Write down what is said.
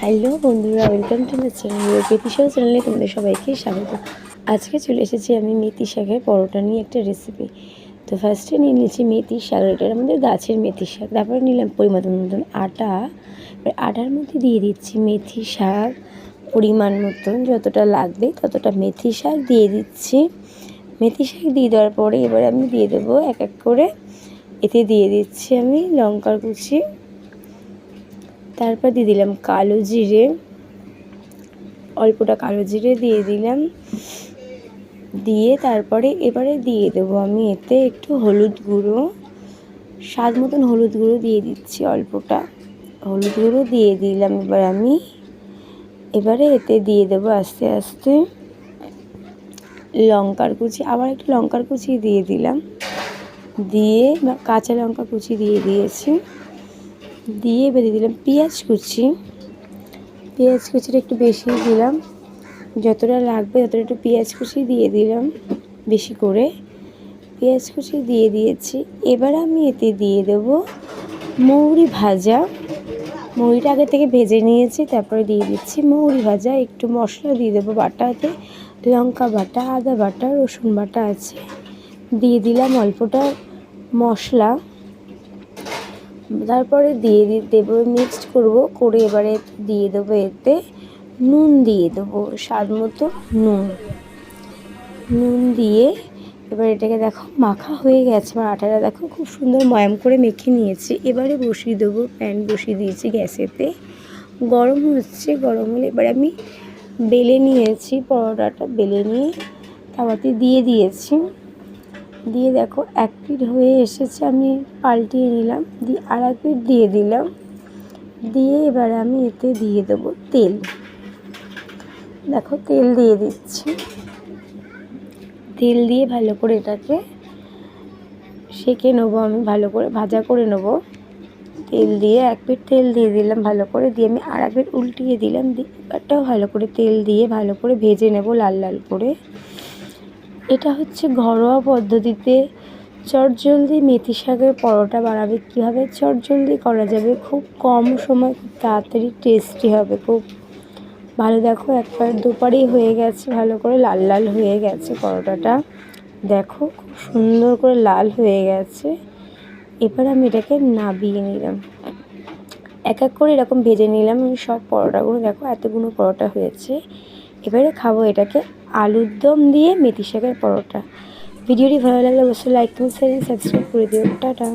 Hello বন্ধুরা, welcome to my channel শাক চ্যানেলে তোমাদের সবাইকে স্বাগত। আজকে চলে এসেছি আমি মেথি শাকের পরোটা নিয়ে একটা রেসিপি তো ফার্স্টে নিয়ে নিয়েছি মেথি শাক এটা আমাদের গাছের মেথি শাক। তারপরে নিলাম পরিমাণ মতন আটা। আটার মধ্যে দিয়ে দিচ্ছি মেথি শাক পরিমাণ মতন, যতটা লাগবে ততটা মেথি শাক দিয়ে দিচ্ছি। মেথি শাক দিয়ে দেওয়ার পরে এবার আমি দিয়ে দেবো এক এক করে। এতে দিয়ে দিচ্ছি আমি লঙ্কার কুচি তারপর দিয়ে দিলাম কালো জিরে, অল্পটা কালো জিরে দিয়ে দিলাম। দিয়ে তারপরে এবারে দিয়ে দেবো আমি এতে একটু হলুদ গুঁড়ো। স্বাদ মতন হলুদ গুঁড়ো দিয়ে দিচ্ছি অল্পটা। হলুদ গুঁড়ো দিয়ে দিলাম এবার আমি। এবারে এতে দিয়ে দেবো আস্তে আস্তে লঙ্কার কুচি। আবার একটু লঙ্কার কুচি দিয়ে দিলাম। দিয়ে কাঁচা লঙ্কা কুচি দিয়ে দিয়েছি। দিয়ে বেঁধে দিলাম পেঁয়াজ কুচি। পেঁয়াজ কুচিটা একটু বেশি দিলাম। যতটা লাগবে ততটা একটু পেঁয়াজ কুচি দিয়ে দিলাম বেশি করে। পেঁয়াজ কুচি দিয়ে দিয়েছি। এবার আমি এতে দিয়ে দেব মৌরি ভাজা। মৌরিটা আগে থেকে ভেজে নিয়েছি, তারপরে দিয়ে দিচ্ছি মৌরি ভাজা। একটু মশলা দিয়ে দেবো বাটাতে। লঙ্কা বাটা, আদা বাটা, রসুন বাটা আছে। দিয়ে দিলাম অল্পটা মশলা। তারপরে দিয়ে দেবো মিক্সড করব, করে এবারে দিয়ে দেবো এতে নুন দিয়ে দেবো, স্বাদ মতো নুন। নুন দিয়ে এবার এটাকে দেখো মাখা হয়ে গেছে, আমার আটাটা দেখো খুব সুন্দর ময়াম করে মেখে নিয়েছি। এবারে বসিয়ে দেবো প্যান বসিয়ে দিয়েছি গ্যাসেতে। গরম হচ্ছে, গরম হলে এবার আমি বেলে নিয়েছি, পরোটাটা বেলে নিয়ে তাওয়াতে দিয়ে দিয়েছি। দিয়ে দেখো, এক পিঠ হয়ে এসেছে, আমি পাল্টিয়ে নিলাম, দিয়ে আর এক পিঠ দিয়ে দিলাম। দিয়ে এবার আমি এতে দিয়ে দেবো তেল। দেখো, তেল দিয়ে দিচ্ছি। তেল দিয়ে ভালো করে এটাকে সেঁকে নেব আমি, ভালো করে ভাজা করে নেব। তেল দিয়ে, এক পিঠ তেল দিয়ে দিলাম ভালো করে, দিয়ে আমি আর এক পিঠ উল্টিয়ে দিলাম, দিয়ে এবারটাও ভালো করে তেল দিয়ে ভালো করে ভেজে নেব লাল লাল করে। এটা হচ্ছে ঘরোয়া পদ্ধতিতে চটজলদি মেথি শাকের পরোটা বানাবে। কীভাবে চটজলদি করা যাবে? খুব কম সময়, খুব তাড়াতাড়ি টেস্টি হবে, খুব ভালো। দেখো, একবার দুপারই হয়ে গেছে, ভালো করে লাল লাল হয়ে গেছে পরোটাটা। দেখো, খুব সুন্দর করে লাল হয়ে গেছে। এবার আমি এটাকে নাবিয়ে নিলাম। এক এক করে এরকম ভেজে নিলাম। সব পরোটাগুলো, দেখো, এতগুলো পরোটা হয়েছে। এবারে খাব এটাকে আলুর দম দিয়ে মেথি শাকের পরোটা। ভিডিওটি ভালো লাগলে অবশ্যই লাইক কমেন্ট শেয়ার সাবস্ক্রাইব করে দিও। টাটা।